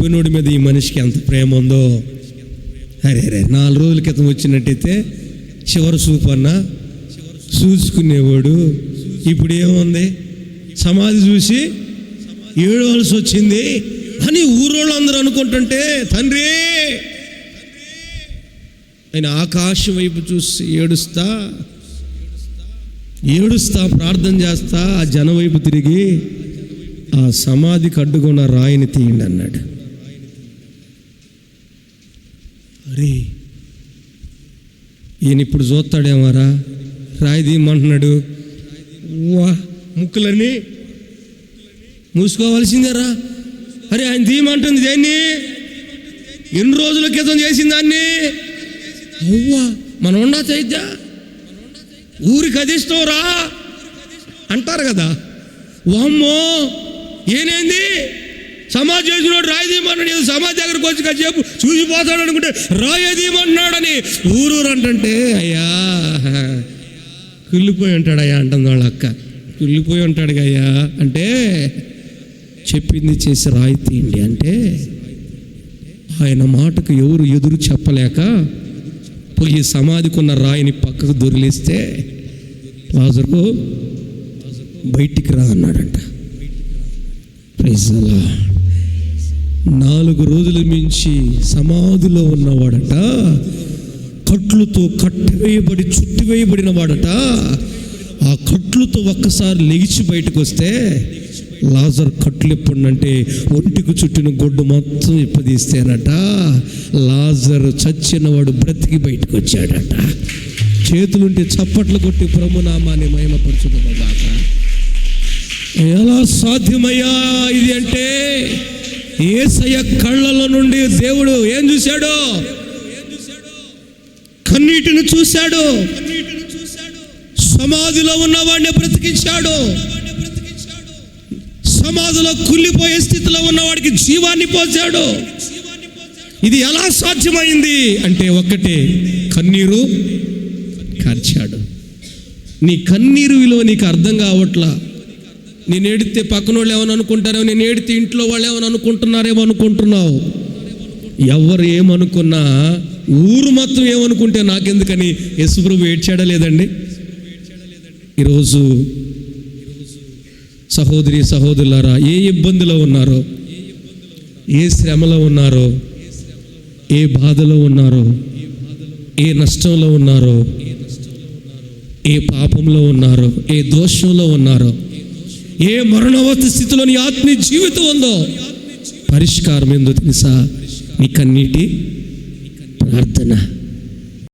చచ్చిపోయినోడి మీద ఈ మనిషికి ఎంత ప్రేమ ఉందో. అరే అరే నాలుగు రోజుల క్రితం వచ్చినట్టయితే చివరి చూపు అన్న చూసుకునేవాడు. ఇప్పుడు ఏముంది? సమాధి చూసి ఏడవలసి వచ్చింది అని ఊరోళ్ళు అందరూ అనుకుంటుంటే తండ్రి ఆయన ఆకాశం వైపు చూసి ఏడుస్తా ఏడుస్తా ప్రార్థన చేస్తా ఆ జనం వైపు తిరిగి ఆ సమాధికి అడ్డుకున్న రాయిని తీయండి అన్నాడు. అరే ఈయన ఇప్పుడు చూస్తాడేమారా? రాయి తీయమంటున్నాడు వా ముక్కులన్నీ మూసుకోవాల్సిందేరా. అరే ఆయన తీయమంటుంది దేన్ని? ఎన్ని రోజుల క్రితం చేసిన దాన్ని? అవ్వా మనం ఉండా చైద్యా ఊరికి అదిష్టం రా. అంటారు కదా. వామ్మో ఏనేంది? సమాజ్ చేసినోడు రాయి ఏదో సమాజ్ దగ్గరకు వచ్చి కాసేపు చూసిపోతాడు అనుకుంటే రాయదీయమన్నాడని ఊరూరు అంటే అయ్యా కుళ్ళిపోయి ఉంటాడు అయ్యా అంటుంది వాళ్ళ అక్క. కుళ్ళిపోయి ఉంటాడు అయ్యా. అంటే చెప్పింది చేసి రాయి తీయండి అంటే ఆయన మాటకు ఎవరు ఎదురు చెప్పలేక పోయి సమాధికున్న రాయిని పక్కకు దొరిలిస్తే లాజరు బయటికి రా అన్నాడంట. ప్రైజ్ అలా నాలుగు రోజుల మించి సమాధిలో ఉన్నవాడట. కట్లుతో కట్టివేయబడి చుట్టివేయబడిన వాడట. ఆ కట్లుతో ఒక్కసారి లెగిచి బయటకు వస్తే లాజర్ కట్లు ఎప్పుడంటే ఒంటికి చుట్టిన గొడ్డు మొత్తం ఇప్పదీస్తేనట లాజర్ చచ్చినవాడు బ్రతికి బయటకు వచ్చాడట చేతులుంటే చప్పట్లు కొట్టి ప్రభునామాన్ని మహిమపరచుకున్నదాక ఎలా సాధ్యమయ్యా ఇది అంటే ఏసయ్య కళ్ళల నుండి దేవుడు ఏం చూశాడు? కన్నీటిని చూశాడు. సమాధిలో ఉన్నవాడిని బ్రతికించాడు. సమాధిలో కుళ్ళిపోయే స్థితిలో ఉన్నవాడికి జీవాన్ని పోసాడు. ఇది ఎలా సాధ్యమైంది అంటే ఒక్కటే కన్నీరు కార్చాడు. నీ కన్నీరు విలువ నీకు అర్థం కావట్లా? నేను ఏడితే పక్కన వాళ్ళు ఏమని అనుకుంటారేమో నేను ఏడితే ఇంట్లో వాళ్ళు ఏమని అనుకుంటున్నారేమో అనుకుంటున్నావు. ఎవరు ఏమనుకున్నా ఊరు మొత్తం ఏమనుకుంటే నాకెందుకని యశుప్రభు ఏడ్చాడా లేదండి? ఈరోజు సహోదరి సహోదరులారా ఏ ఇబ్బందిలో ఉన్నారో ఏ శ్రమలో ఉన్నారో ఏ బాధలో ఉన్నారో ఏ నష్టంలో ఉన్నారో ఏ పాపంలో ఉన్నారో ఏ దోషంలో ఉన్నారో ఏ మరణవత స్థితిలో నీ ఆత్మీయ జీవితం ఉందో పరిష్కారం ఏందో తెలుసా? నీ కన్నీటి ప్రార్థన.